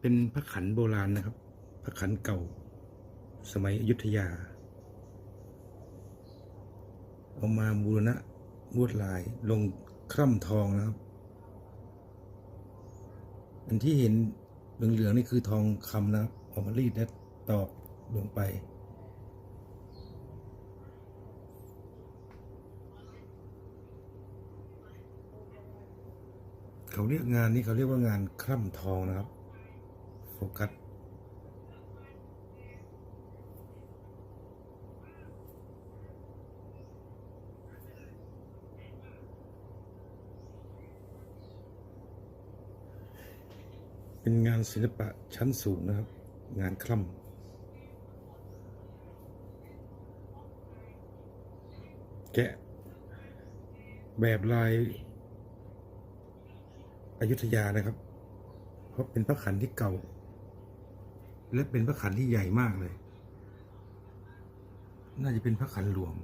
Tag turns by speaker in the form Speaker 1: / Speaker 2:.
Speaker 1: เป็นพระขันโบราณนะครับ พระขันเก่า สมัยอยุธยา เอามาบูรณะลวดลายลงคร่ำทองนะครับ อันที่เห็นเหลืองๆนี่คือทองคำนะครับเอามารีดและตอกลงไปเขาเรียกงานนี้เขาเรียกว่างานคร่ำทองนะครับ ฟกัสเป็นงานศิลปะชั้นสูงนะครับ งานคล่ำแกะ แบบลายอายุทยานะครับ เพราะเป็นพระขันที่เก่า และเป็นพระขันที่ใหญ่มากเลย น่าจะเป็นพระขันหลวง